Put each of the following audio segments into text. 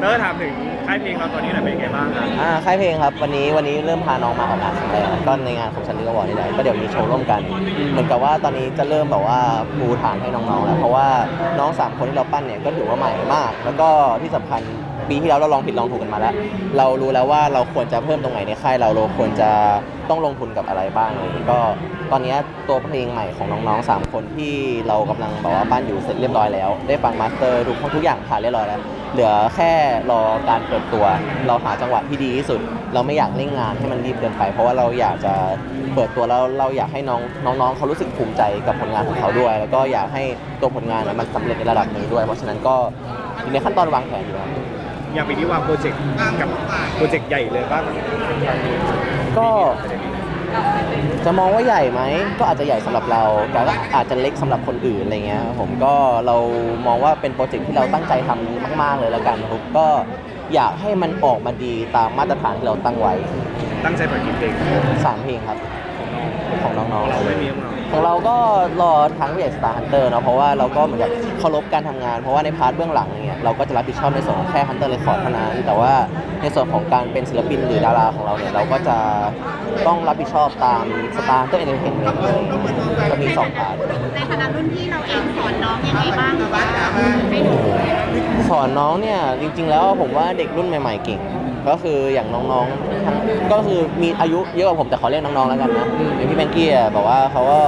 เตอร์ถามถึงค่ายเพลงเราตอนนี้หน่อยเป็นยังไงบ้างครับอ่าค่ายเพลงครับวันนี้วันนี้เริ่มพาน้องมาออกงานครั้งแรกก็ในงานของชันดีกวอร์นี่แหละก็เดี๋ยวมีโชว์ร่วมกัน เหมือนกับว่าตอนนี้จะเริ่มแบบว่าปูฐานให้น้องๆแล้วเพราะว่าน้องสามคนที่เราปั้นเนี่ยก็ถือว่าใหม่มาก แล้วก็ที่สำคัญ ปีที่แล้วเราลองผิดลองถูกกันมาแล้ว เรารู้แล้วว่าเราควรจะเพิ่มตรงไหนในค่ายเราเราควรจะต้องลงทุนกับอะไรบ้างอะไรอย่างนี้ก็ตอนนี้ตัวเพลงใหม่ของน้องๆสามคนที่เรากำลังแบบว่าปั้นอยู่เสร็จเรียบร้อยแล้ว ได้ฟังมาสเตอร์ทุกทุกอย่างผ่านเรียบร้อยแล้ว เหลือแค่รอการเปิดตัว เราหาจังหวะที่ดีที่สุด เราไม่อยากเร่งงานให้มันรีบเกินไป เพราะว่าเราอยากจะเปิดตัวแล้วเราอยากให้น้องน้องๆเขารู้สึกภูมิใจกับผลงานของเขาด้วย แล้วก็อยากให้ตัวผลงานน่ะมันสำเร็จในระดับหนึ่งด้วย เพราะฉะนั้นก็อยู่ในขั้นตอนวางแผนอยู่ครับ อย่างปีนี้วางโปรเจกต์กับโปรเจกต์ใหญ่เลยบ้างก็จะมองว่าใหญ่ไหมก็อาจจะใหญ่สำหรับเราแต่ก็อาจจะเล็กสำหรับคนอื่นอะไรเงี้ยครับผมก็เรามองว่าเป็นโปรเจกต์ที่เราตั้งใจทำมาก ๆ เลยแล้วกันครับก็อยากให้มันออกมาดีตามมาตรฐานที่เราตั้งไว้ตั้งใจปล่อยกี่เพลง สามเพลงครับของ น้องๆเราไม่มีของเราของเราก็รอทางผู้ใหญ่สตาร์ฮันเตอร์เนาะเพราะว่าเราก็เหมือนกับเคารพการทำงาน เพราะว่าในพาร์ทเบื้องหลังเนี่ยเราก็จะรับผิดชอบในส่วนของแค่ฮันเตอร์เรคคอร์ดเท่านั้นแต่ว่าในส่วนของการเป็นศิลปินหรือดาราของเราเนี่ยเราก็จะต้องรับผิดชอบตามสตาร์ฮันเตอร์เอนเตอร์เทนเมนต์อะไรอย่างเงี้ยก็มีสองพาร์ท ในฐานะรุ่นพี่เราเองสอนน้องยังไงบ้างหรือว่าให้ดู สอนน้องเนี่ยจริงๆแล้วผมว่าเด็กรุ่นใหม่ ๆ เก่ง ก็คืออย่างน้องๆทั้งก็คือมีอายุเยอะกว่าผมแต่ขอเรียกน้องๆแล้วกันนะอย่างพี่แบงกี้อะบอกว่าเขาก็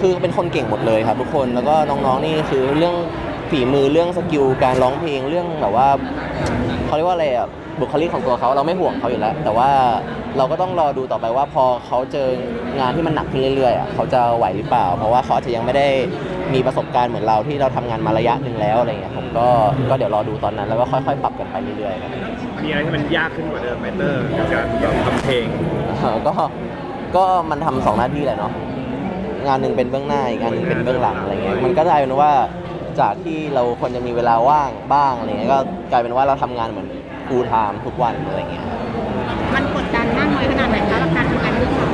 คือเป็นคนเก่งหมดเลยครับ ทุกคนแล้วก็น้องๆนี่คือเรื่องฝีมือเรื่องสกิลการร้องเพลงเรื่องแบบว่าเขาเรียกว่าอะไรอะบุคลิกของตัวเขาเราไม่ห่วงเขาอยู่แล้ว แต่ว่าเราก็ต้องรอดูต่อไปว่าพอเขาเจองานที่มันหนักขึ้นเรื่อยๆอะเขาจะไหวหรือเปล่า เพราะว่าเขาอาจจะยังไม่ได้มีประสบการณ์เหมือนเราที่เราทำงานมาระยะหนึ่งแล้วอะไรเงี้ยผมก็ก็เดี๋ยวรอดูตอนนั้นแล้วก็ค่อยๆ ปรับกันไปเรื่อยๆครับ มีอะไรที่มันยากขึ้นกว่าเดิมไหมเตอร์กับการแบบทำเพลงเออก็ก็มันทำสองหน้าที่แหละเนาะงานหนึ่งเป็นเบื้องหน้าอีกงานหนึ่งเป็นเบื้องหลังอะไรเงี้ยมันก็กลายเป็นว่าจากที่เราควรจะมีเวลาว่างบ้างอะไรเงี้ยก็กลายเป็นว่าเราทำงานเหมือน full time ทุกวันอะไรเงี้ยมันกดดันมากน้อยขนาดไหนคะกับการทำงานเรื่องเรา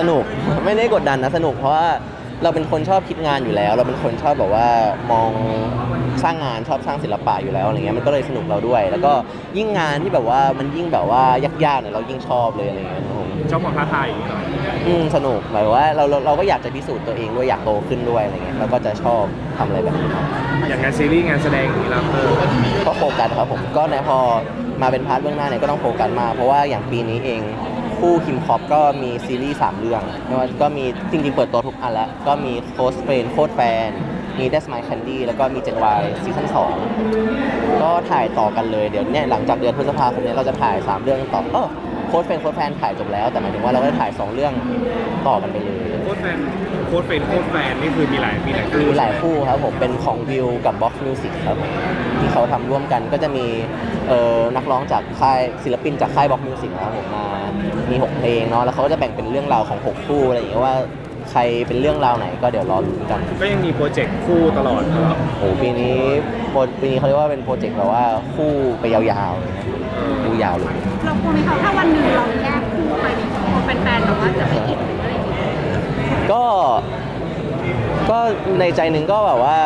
สนุกไม่ได้กดดันนะสนุกเพราะว่า เราเป็นคนชอบคิดงานอยู่แล้ว เราเป็นคนชอบแบบว่ามองสร้างงานชอบสร้างศิลปะอยู่แล้วอะไรเงี้ยมันก็เลยสนุกเราด้วย แล้วก็ยิ่งงานที่แบบว่ามันยิ่งแบบว่ายากๆเนี่ยเรายิ่งชอบเลยอะไรเงี้ยครับผมชอบความท้าทายอย่างนี้เหรออืมสนุกหมายว่าเราเราเราก็อยากจะพิสูจน์ตัวเองด้วยอยากโตขึ้นด้วยอะไรเงี้ยเราก็จะชอบทำอะไรแบบนี้ครับอย่างงานซีรีส์งานแสดงอย่างนี้เราเตอร์ก็โฟกัสครับผมก็ในพอมาเป็นพาร์ทเบื้องหน้าเนี่ยก็ต้องโฟกัสมากเพราะว่าอย่างปีนี้เอง คู่คิมคอปก็มีซีรีส์สามเรื่องไม่ว่าก็มีจริงๆ เปิดตัวทุกอันแล้ว ก็มีโค้ชเฟนโค้ดแฟน มี That's My Candy แล้วก็มี Gen Y ซีซั่น2ก็ถ่ายต่อกันเลยเดี๋ยวเนี่ยหลังจากเดือนพฤษภาคมเนี้เราจะถ่าย 3 เรื่องต่อเออโค้ดเฟนโค้ดแฟนถ่ายจบแล้ว แต่หมายถึงว่าเราก็จะถ่าย 2 เรื่องต่อกันไปเลยโค้ดแฟนโค้ดเป็นโค้ดแฟนนี่คือมีหลายมีหลายคู่มีหลายคู่ครับผมเป็นของวิวกับ Box Music ครับผมที่เขาทำร่วมกันก็จะมี เอ่อนักร้องจากค่ายศิลปินจากค่าย Box Music นะครับผมมามี 6 เพลงเนาะแล้วเขาก็จะแบ่งเป็นเรื่องราวของ 6 คู่อะไรอย่างเงี้ยว่าใครเป็นเรื่องราวไหนก็เดี๋ยวรอลุ้นกันก็ยังมีโปรเจกต์คู่ตลอดครับโอ้ปีนี้โปรปีนี้เขาเรียกว่าเป็นโปรเจกต์แบบว่าคู่ไปยาวๆเลยนะคู่ยาวเลยเรากลัวไหมคะถ้าวันหนึ่งเราแยกคู่ไปเนี่ยคนเป็นแฟนเราว่าจะไม่อินหรืออะไรอย่างเงี้ยก็ก็ในใจหนึ่งก็แบบว่า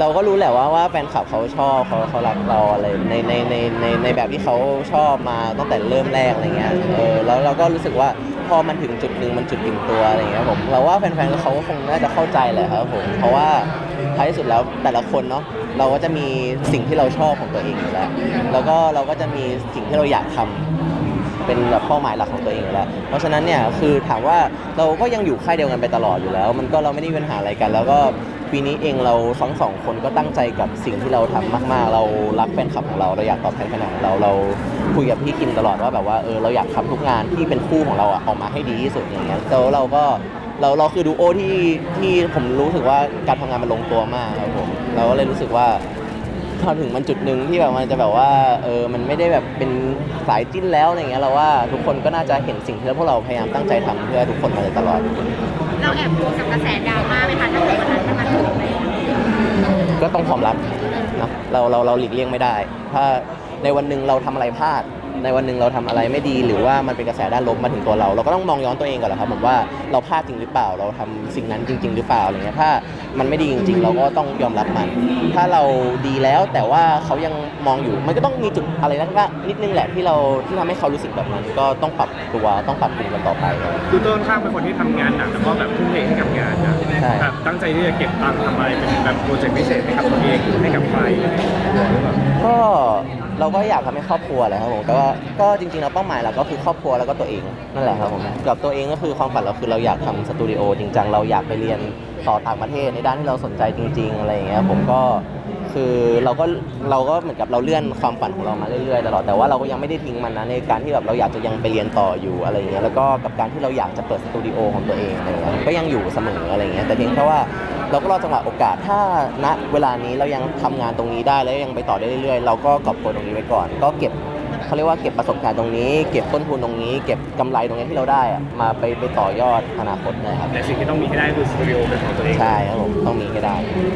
เราก็รู้แหละว่าว่าแฟนคลับเขาชอบเขาเขารักเราอะไรในในในในในแบบที่เขาชอบมาตั้งแต่เริ่มแรกอะไรเงี้ยเออแล้วเราก็รู้สึกว่าพอมันถึงจุดหนึ่งมันจุดอิ่มตัวอะไรเงี้ยผมเราว่าแฟนๆเขาก็คงน่าจะเข้าใจแหละครับผมเพราะว่าท้ายที่สุดแล้วแต่ละคนเนาะเราก็จะมีสิ่งที่เราชอบของตัวเองอยู่แล้วแล้วก็เราก็จะมีสิ่งที่เราอยากทำ เป็นแบบเป้าหมายหลักของตัวเองอยู่แล้ว เพราะฉะนั้นเนี่ยคือถามว่าเราก็ยังอยู่ค่ายเดียวกันไปตลอดอยู่แล้ว มันก็เราไม่ได้มีปัญหาอะไรกัน แล้วก็ปีนี้เองเราทั้งสองคนก็ตั้งใจกับสิ่งที่เราทำมาก ๆ เรารักแฟนคลับของเราเราอยากตอบแทนแฟนคลับของเราเราคุยกับพี่คิมตลอดว่าแบบว่าเออเราอยากทำทุกงานที่เป็นคู่ของเราอะออกมาให้ดีที่สุดอย่างเงี้ยแล้วเราก็เราเราคือดูโอที่ที่ผมรู้สึกว่าการทำงานมันลงตัวมากครับผมเราก็เลยรู้สึกว่า พอถึงมันจุดหนึ่งที่แบบมันจะแบบว่าเออมันไม่ได้แบบเป็นสายจิ้นแล้วอะไรเงี้ยเราว่าทุกคนก็น่าจะเห็นสิ่งที่พวกเราพยายามตั้งใจทำเพื่อทุกคนมาโดยตลอด เราแอบกลัวกับกระแสดราม่าไหมคะถ้าเกิดวันนั้นมันมาถึงไรอย่างนี้ก็ต้องความรับนะเราเราเราหลีกเลี่ยงไม่ได้ ถ้าในวันหนึ่งเราทำอะไรพลาด ในวันหนึ่งเราทำอะไรไม่ดี หรือว่ามันเป็นกระแสด้านลบมาถึงตัวเรา เราก็ต้องมองย้อนตัวเองก่อนแหละครับผมว่าเราพลาดจริงหรือเปล่า เราทำสิ่งนั้นจริง ๆ หรือเปล่าอะไรเงี้ยถ้ามันไม่ดีจริง ๆ เราก็ต้องยอมรับมัน ถ้าเราดีแล้วแต่ว่าเขายังมองอยู่มันก็ต้องมีจุดอะไรนักนิดนึงแหละที่เราที่ทำให้เขารู้สึกแบบนั้น ก็ต้องปรับตัวต้องปรับปรุงกันต่อไปครับคือต้นข้างเป็นคนที่ทำงานหนักแล้วก็แบบทุ่มเทให้กับงานนะใช่แบบตั้งใจที่จะเก็บตังค์ทำอะไรเป็นแบบโปรเจกต์พิเศษให้กับตัวเองหรือให้กับใครก็ เราก็อยากทำให้ครอบครัวแหละครับผมก็ก็จริงๆเราเป้าหมายเราก็คือครอบครัวแล้วก็ตัวเองนั่นแหละครับผมกับตัวเองก็คือความฝันเราคือเราอยากทำสตูดิโอจริงจังเราอยากไปเรียนต่อต่างประเทศในด้านที่เราสนใจจริง ๆ อะไรอย่างเงี้ยผมก็คือเราก็เราก็เหมือนกับเราเลื่อนความฝันของเรามาเรื่อยๆตลอดแต่ว่าเราก็ยังไม่ได้ทิ้งมันนะในการที่แบบเราอยากจะยังไปเรียนต่ออยู่อะไรอย่างเงี้ยแล้วก็กับการที่เราอยากจะเปิดสตูดิโอของตัวเองอะไรอย่างเงี้ยก็ยังอยู่เสมออะไรอย่างเงี้ยแต่เพียงแค่ว่า เราก็รอจังหวะโอกาสถ้าณเวลานี้เรายังทำงานตรงนี้ได้แล้วยังไปต่อได้เรื่อยๆ เราก็กอบโกยตรงนี้ไว้ก่อน ก็เก็บเขาเรียกว่าเก็บประสบการณ์ตรงนี้ เก็บต้นทุนตรงนี้ เก็บกำไรตรงนี้ที่เราได้อะมาไปไปต่อยอดอนาคตนะครับแต่สิ่งที่ต้องมีให้ได้คือสตูดิโอเป็นของตัวเอง ใช่ครับผมต้องมีให้ได้